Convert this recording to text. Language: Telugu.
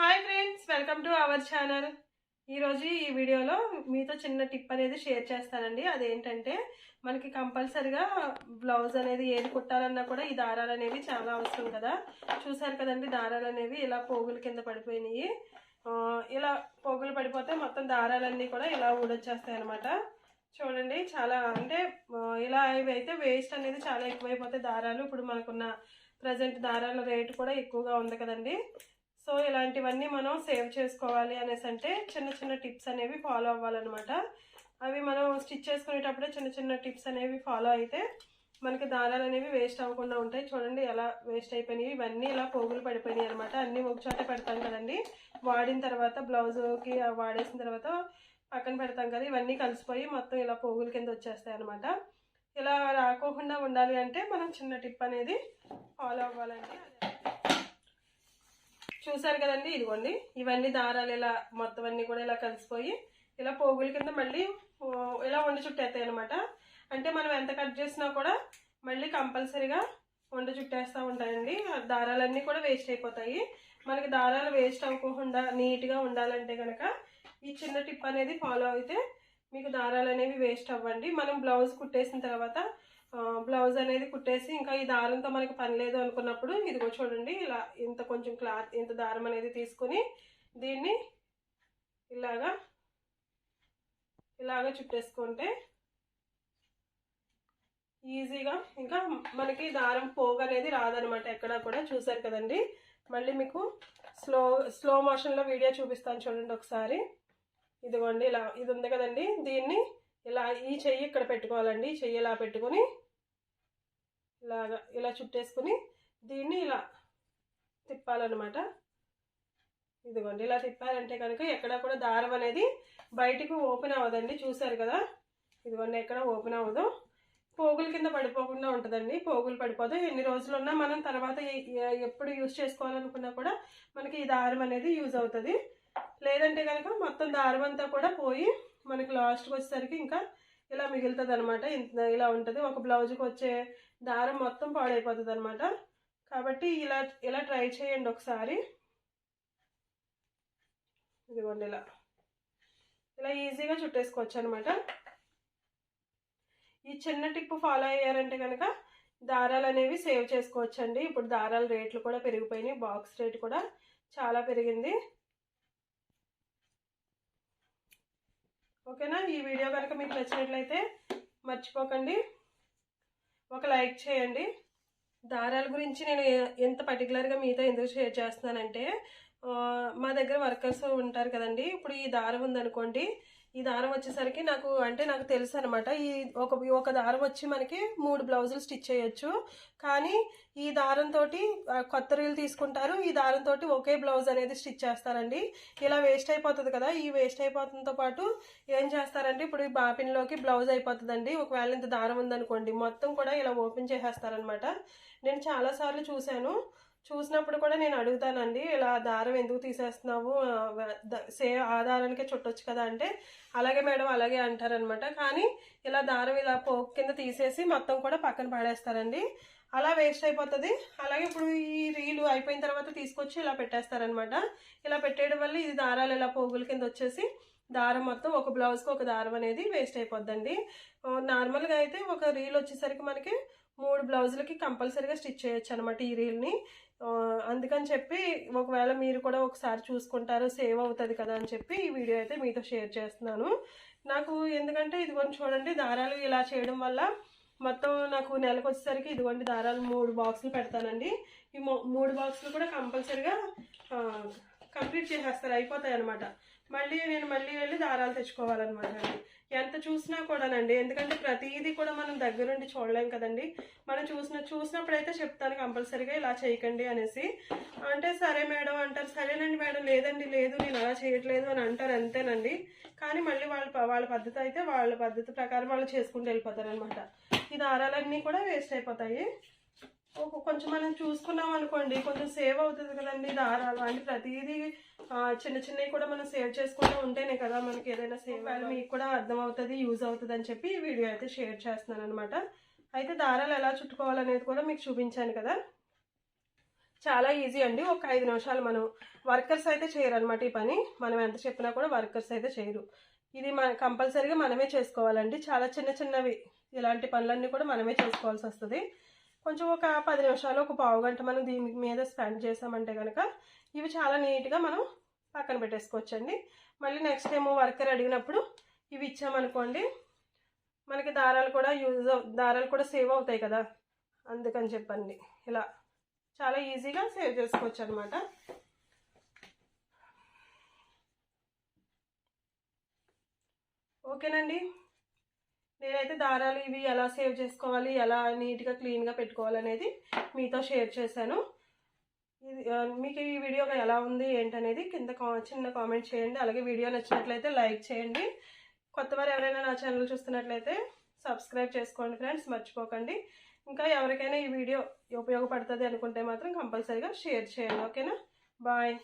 Hi friends welcome to our channel. ఈరోజు ఈ వీడియోలో మీతో చిన్న టిప్ అనేది షేర్ చేస్తానండి. అదేంటంటే మనకి కంపల్సరిగా బ్లౌజ్ అనేది ఏది కుట్టాలన్నా కూడా ఈ దారాలు అనేవి చాలా అవసరం కదా. చూసారు కదండి దారాలు అనేవి ఇలా పోగుల కింద పడిపోయినాయి. ఇలా పోగులు పడిపోతే మొత్తం దారాలన్నీ కూడా ఇలా ఊడొచ్చేస్తాయి అనమాట చూడండి చాలా అంటే ఇలా ఇవి అయితే వేస్ట్ అనేది చాలా ఎక్కువైపోతాయి దారాలు ఇప్పుడు మనకున్న ప్రజెంట్ దారాల రేటు కూడా ఎక్కువగా ఉంది కదండి. సో ఇలాంటివన్నీ మనం సేవ్ చేసుకోవాలి అనేసి అంటే చిన్న చిన్న టిప్స్ అనేవి ఫాలో అవ్వాలన్నమాట. అవి మనం స్టిచ్ చేసుకునేటప్పుడే చిన్న చిన్న టిప్స్ అనేవి ఫాలో అయితే మనకి దారాలు అనేవి వేస్ట్ అవ్వకుండా ఉంటాయి. చూడండి ఎలా వేస్ట్ అయిపోయినాయి. ఇవన్నీ ఇలా పోగులు పడిపోయినాయి అనమాట అన్నీ ఒక చోట పెడతాం కదండి. వాడిన తర్వాత బ్లౌజ్కి వాడేసిన తర్వాత పక్కన పెడతాం కదా ఇవన్నీ కలిసిపోయి మొత్తం ఇలా పోగుల కింద వచ్చేస్తాయి అనమాట ఇలా రాకోకుండా ఉండాలి అంటే మనం చిన్న టిప్ అనేది ఫాలో అవ్వాలండి. చూసారు కదండి ఇదిగోండి. ఇవన్నీ దారాలు ఇలా మొత్తం అన్నీ కూడా ఇలా కలిసిపోయి ఇలా పోగుల కింద మళ్ళీ ఇలా వండి చుట్టేస్తాయి అనమాట అంటే మనం ఎంత కట్ చేసినా కూడా మళ్ళీ కంపల్సరీగా వండి చుట్టేస్తూ ఉంటాయండి. ఆ దారాలన్నీ కూడా వేస్ట్ అయిపోతాయి. మనకి దారాలు వేస్ట్ అవ్వకుండా నీట్గా ఉండాలంటే కనుక ఈ చిన్న టిప్ అనేది ఫాలో అయితే మీకు దారాలు అనేవి వేస్ట్ అవ్వండి. మనం బ్లౌజ్ కుట్టేసిన తర్వాత బ్లౌజ్ అనేది కుట్టేసి ఇంకా ఈ దారంతో మనకి పని లేదు అనుకున్నప్పుడు ఇదిగో చూడండి ఇలా ఇంత కొంచెం క్లాత్ ఇంత దారం అనేది తీసుకుని దీన్ని ఇలాగా ఇలాగా చుట్టేసుకుంటే ఈజీగా ఇంకా మనకి దారం పోగు అనేది రాదనమాట ఎక్కడా కూడా. చూసారు కదండి? మళ్ళీ మీకు స్లో స్లో మోషన్లో వీడియో చూపిస్తాను చూడండి ఒకసారి. ఇదిగోండి ఇలా ఇది ఉంది కదండి? దీన్ని ఇలా ఈ చెయ్యి ఇక్కడ పెట్టుకోవాలండి. చెయ్యి ఇలా పెట్టుకొని ఇలాగా ఇలా చుట్టేసుకుని దీన్ని ఇలా తిప్పాలన్నమాట. ఇదిగోండి ఇలా తిప్పాలంటే కనుక ఎక్కడ కూడా దారం అనేది బయటికి ఓపెన్ అవ్వదండి. చూసారు కదా? ఇదిగోండి ఎక్కడ ఓపెన్ అవ్వదు. పోగుల కింద పడిపోకుండా ఉంటుందండి. పోగులు పడిపోదు ఎన్ని రోజులు ఉన్నా మనం తర్వాత ఎప్పుడు యూజ్ చేసుకోవాలనుకున్నా కూడా మనకి ఈ దారం అనేది యూజ్ అవుతుంది. లేదంటే కనుక మొత్తం దారం అంతా కూడా పోయి మనకి లాస్ట్కి వచ్చేసరికి ఇంకా ఇలా మిగులుతుంది అనమాట ఇలా ఉంటుంది. ఒక బ్లౌజ్కి వచ్చే దారం మొత్తం పాడైపోతుంది అనమాట కాబట్టి ఇలా ఇలా ట్రై చేయండి ఒకసారి. ఇదిగోండి ఇలా. ఇలా ఈజీగా చుట్టేసుకోవచ్చు అనమాట ఈ చిన్న టిప్ ఫాలో అయ్యారంటే కనుక దారాలు అనేవి సేవ్ చేసుకోవచ్చండి. ఇప్పుడు దారాల రేట్లు కూడా పెరిగిపోయినాయి. బాక్స్ రేట్ కూడా చాలా పెరిగింది. ఓకేనా? ఈ వీడియో కనుక మీకు నచ్చినట్లయితే మర్చిపోకండి. ఒక లైక్ చేయండి. దారాల గురించి నేను ఎంత పర్టికులర్గా మీతో ఎందుకు షేర్ చేస్తున్నానంటే మా దగ్గర వర్కర్స్ ఉంటారు కదండి. ఇప్పుడు ఈ దారం ఉందనుకోండి ఈ దారం వచ్చేసరికి నాకు అంటే నాకు తెలుసు అనమాట ఈ ఒక ఒక దారం వచ్చి మనకి మూడు బ్లౌజులు స్టిచ్ చేయొచ్చు. కానీ ఈ దారంతో కొత్త రీలు తీసుకుంటారు. ఈ దారంతో ఒకే బ్లౌజ్ అనేది స్టిచ్ చేస్తారండి. ఇలా వేస్ట్ అయిపోతుంది కదా ఈ వేస్ట్ అయిపోతుందో పాటు ఏం చేస్తారంటే ఇప్పుడు ఈ బాపిన్లోకి బ్లౌజ్ అయిపోతుందండి. ఒకవేళ ఇంత దారం ఉందనుకోండి మొత్తం కూడా ఇలా ఓపెన్ చేసేస్తారనమాట నేను చాలాసార్లు చూశాను. చూసినప్పుడు కూడా నేను అడుగుతానండి ఇలా దారం ఎందుకు తీసేస్తున్నావు? ద- సే ఆ దారానికే చుట్టొచ్చు కదా అంటే అలాగే మేడం అలాగే అంటారనమాట. కానీ ఇలా దారం ఇలా పోక్ కింద తీసేసి మొత్తం కూడా పక్కన పడేస్తారండి. అలా వేస్ట్ అయిపోతుంది. అలాగే ఇప్పుడు ఈ రీలు అయిపోయిన తర్వాత తీసుకొచ్చి ఇలా పెట్టేస్తారనమాట. ఇలా పెట్టేయడం వల్ల ఇది దారాలు ఇలా పోగుల కింద వచ్చేసి దారం మొత్తం ఒక బ్లౌజ్కి ఒక దారం అనేది వేస్ట్ అయిపోద్దండి. నార్మల్గా అయితే ఒక రీల్ వచ్చేసరికి మనకి మూడు బ్లౌజులకి కంపల్సరీగా స్టిచ్ చేయొచ్చు అనమాట ఈ రీల్ని. అందుకని చెప్పి ఒకవేళ మీరు కూడా ఒకసారి చూసుకుంటారు సేవ్ అవుతుంది కదా అని చెప్పి ఈ వీడియో అయితే మీతో షేర్ చేస్తున్నాను. నాకు ఎందుకంటే ఇదిగోండి చూడండి దారాలు ఇలా చేయడం వల్ల మొత్తం నాకు నెలకు వచ్చేసరికి ఇదిగోండి దారాలు మూడు బాక్సులు పెడతానండి. ఈ మూ- మూడు బాక్సులు కూడా కంపల్సరిగా కంప్లీట్ చేసేస్తారు అయిపోతాయి అనమాట మళ్ళీ నేను మళ్ళీ వెళ్ళి దారాలు తెచ్చుకోవాలన్నమాట అండి. ఎంత చూసినా కూడానండి ఎందుకంటే ప్రతిదీ కూడా మనం దగ్గరుండి చూడలేం కదండి. మనం చూసిన చూసినప్పుడైతే చెప్తాను కంపల్సరీగా ఇలా చేయకండి అనేసి. అంటే సరే మేడం అంటారు సరేనండి మేడం లేదండి లేదు నేను అలా చేయట్లేదు అని అంటారు అంతేనండి. కానీ మళ్ళీ వాళ్ళ ప- వాళ్ళ పద్ధతి అయితే వాళ్ళ పద్ధతి ప్రకారం వాళ్ళు చేసుకుంటూ వెళ్ళిపోతారు అనమాట ఈ దారాలన్నీ కూడా వేస్ట్ అయిపోతాయి. కొంచెం మనం చూసుకున్నాం అనుకోండి కొంచెం సేవ్ అవుతుంది కదండి దారాలు. అంటే ప్రతిదీ చిన్న చిన్నవి కూడా మనం సేవ్ చేసుకుంటూ ఉంటేనే కదా మనకి ఏదైనా సేవ్ మీకు కూడా అర్థం అవుతుంది యూజ్ అవుతుంది అని చెప్పి ఈ వీడియో అయితే షేర్ చేస్తున్నాను అనమాట అయితే దారాలు ఎలా చుట్టుకోవాలనేది కూడా మీకు చూపించాను కదా. చాలా ఈజీ అండి. ఒక ఐదు నిమిషాలు మనం వర్కర్స్ అయితే చేయరు అనమాట ఈ పని. మనం ఎంత చెప్పినా కూడా వర్కర్స్ అయితే చేయరు. ఇది మన కంపల్సరీగా మనమే చేసుకోవాలండి. చాలా చిన్న చిన్నవి ఇలాంటి పనులన్నీ కూడా మనమే చేసుకోవాల్సి వస్తుంది. కొంచెం ఒక పది నిమిషాలు ఒక పావు గంట మనం దీని మీద స్పెండ్ చేసామంటే కనుక ఇవి చాలా నీట్గా మనం పక్కన పెట్టేసుకోవచ్చండి. మళ్ళీ నెక్స్ట్ టైం వర్కర్ అడిగినప్పుడు ఇవి ఇచ్చామనుకోండి మనకి దారాలు కూడా యూజ్ దారాలు కూడా సేవ్ అవుతాయి కదా అందుకని చెప్పండి. ఇలా చాలా ఈజీగా సేవ్ చేసుకోవచ్చు అనమాట ఓకేనండి. నేనైతే దారాలు ఇవి ఎలా సేవ్ చేసుకోవాలి ఎలా నీట్గా క్లీన్గా పెట్టుకోవాలనేది మీతో షేర్ చేశాను. ఇది మీకు ఈ వీడియో ఎలా ఉంది ఏంటనేది కింద కా చిన్న కామెంట్ చేయండి. అలాగే వీడియో నచ్చినట్లయితే లైక్ చేయండి. కొత్తవారు ఎవరైనా నా ఛానల్ చూస్తున్నట్లయితే సబ్స్క్రైబ్ చేసుకోండి ఫ్రెండ్స్ మర్చిపోకండి. ఇంకా ఎవరికైనా ఈ వీడియో ఉపయోగపడుతుంది అనుకుంటే మాత్రం కంపల్సరీగా షేర్ చేయండి. ఓకేనా? బాయ్.